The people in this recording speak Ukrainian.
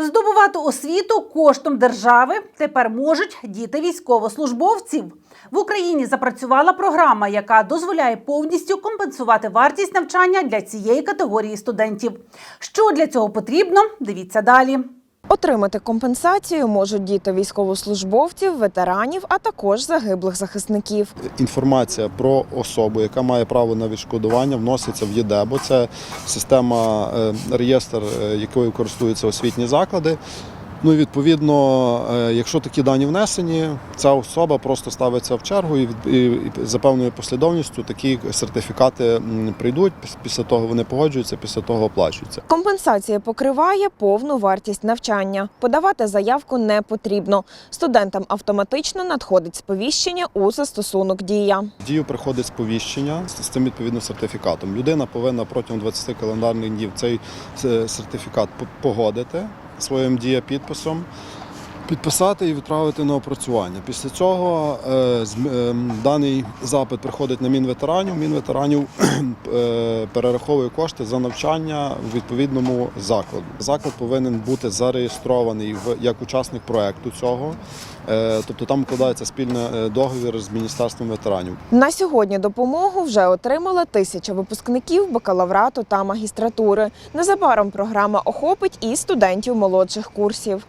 Здобувати освіту коштом держави тепер можуть діти військовослужбовців. В Україні запрацювала програма, яка дозволяє повністю компенсувати вартість навчання для цієї категорії студентів. Що для цього потрібно? Дивіться далі. Отримати компенсацію можуть діти військовослужбовців, ветеранів, а також загиблих захисників. Інформація про особу, яка має право на відшкодування, вноситься в ЄДЕБО. Це система е, реєстр, е, якою користуються освітні заклади. Ну і відповідно, е, якщо такі дані внесені, ця особа просто ставиться в чергу і, і, і за певною послідовністю такі сертифікати прийдуть. Піс- Після того вони погоджуються, після того оплачуються. Компенсація покриває повну вартість навчання. Подавати заявку не потрібно. Студентам автоматично надходить сповіщення у застосунок дія. Дію приходить сповіщення з з цим відповідним сертифікатом. Людина повинна протягом 20 календарних днів цей е, сертифікат погодити своїм дієпідписом, підписати і відправити на опрацювання. Після цього е, е, даний запит приходить на Мінветеранів. Мінветеранів е, перераховує кошти за навчання в відповідному закладу. Заклад повинен бути зареєстрований в як учасник проекту цього. Е, Тобто там вкладається спільний е, договір з міністерством ветеранів. На сьогодні допомогу вже отримала тисяча випускників бакалаврату та магістратури. Незабаром програма охопить і студентів молодших курсів.